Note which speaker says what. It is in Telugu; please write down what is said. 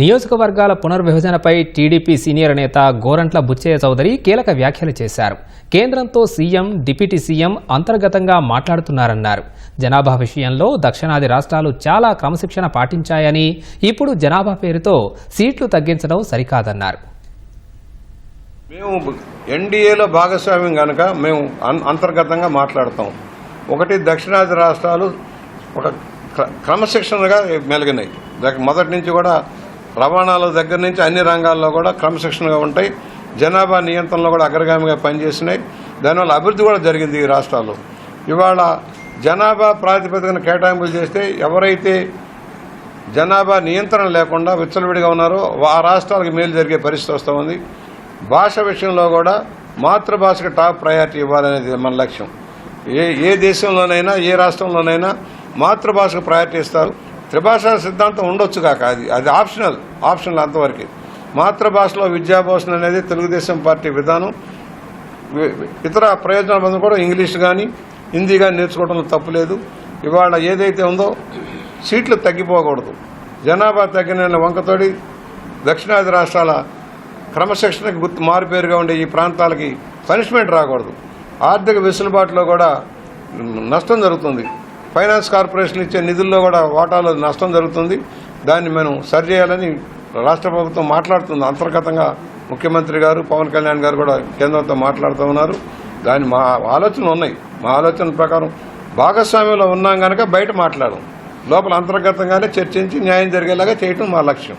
Speaker 1: నియోజకవర్గాల పునర్విభజనపై టీడీపీ సీనియర్ నేత గోరంట్ల బుచ్చయ్య చౌదరి కీలక వ్యాఖ్యలు చేశారు. కేంద్రంతో సీఎం డిప్యూటీ సీఎం అంతర్గతంగా మాట్లాడుతున్నారన్నారు. జనాభా విషయంలో దక్షిణాది రాష్ట్రాలు చాలా క్రమశిక్షణ పాటించాయని ఇప్పుడు జనాభా పేరుతో సీట్లు తగ్గించడం సరికాదన్నారు.
Speaker 2: మేము ఎన్డీఏలో భాగస్వామ్యం కనుక మేము అంతర్గతంగా మాట్లాడతాం. ఒకటి దక్షిణాది రాష్ట్రాలు ఒక క్రమశిక్షణగా మెలిగినాయి. మొదటి నుంచి కూడా రవాణాల దగ్గర నుంచి అన్ని రంగాల్లో కూడా క్రమశిక్షణగా ఉంటాయి. జనాభా నియంత్రణలో కూడా అగ్రగామిగా పనిచేసినాయి. దానివల్ల అభివృద్ధి కూడా జరిగింది ఈ రాష్ట్రాల్లో. ఇవాళ జనాభా ప్రాతిపదికన కేటాయింపులు చేస్తే ఎవరైతే జనాభా నియంత్రణ లేకుండా విచ్చలవిడిగా ఉన్నారో ఆ రాష్ట్రాలకు మేలు జరిగే పరిస్థితి వస్తూ ఉంది. భాష విషయంలో కూడా మాతృభాషకు టాప్ ప్రయారిటీ ఇవ్వాలనేది మన లక్ష్యం. ఏ ఏ దేశంలోనైనా ఏ రాష్ట్రంలోనైనా మాతృభాషకు ప్రయారిటీ ఇస్తారు. త్రిభాషా సిద్ధాంతం ఉండొచ్చు కాక అది అది ఆప్షనల్ ఆప్షనల్ అంతవరకు. మాతృభాషలో విద్యాభూషణ అనేది తెలుగుదేశం పార్టీ విధానం. ఇతర ప్రయోజనాల మంది కూడా ఇంగ్లీష్ కానీ హిందీ కానీ నేర్చుకోవడంలో తప్పులేదు ఇవాళ ఏదైతే ఉందో సీట్లు తగ్గిపోకూడదు. జనాభా తగ్గిన వంకతోడి దక్షిణాది రాష్ట్రాల క్రమశిక్షణకు గుర్తు మారుపేరుగా ఉండే ఈ ప్రాంతాలకి పనిష్మెంట్ రాకూడదు. ఆర్థిక వెసులుబాటులో కూడా నష్టం జరుగుతుంది. ఫైనాన్స్ కార్పొరేషన్ ఇచ్చే నిధుల్లో కూడా వాటాలో నష్టం జరుగుతుంది. దాన్ని మనం సరిచేయాలని రాష్ట్ర ప్రభుత్వం మాట్లాడుతుంది. అంతర్గతంగా ముఖ్యమంత్రి గారు పవన్ కళ్యాణ్ గారు కూడా కేంద్రంతో మాట్లాడుతూ ఉన్నారు. దాని మా ఆలోచనలు ఉన్నాయి. మా ఆలోచన ప్రకారం భాగస్వామ్యంలో ఉన్నాం కనుక బయట మాట్లాడడం లోపల అంతర్గతంగానే చర్చించి న్యాయం జరిగేలాగా చేయటం మా లక్ష్యం.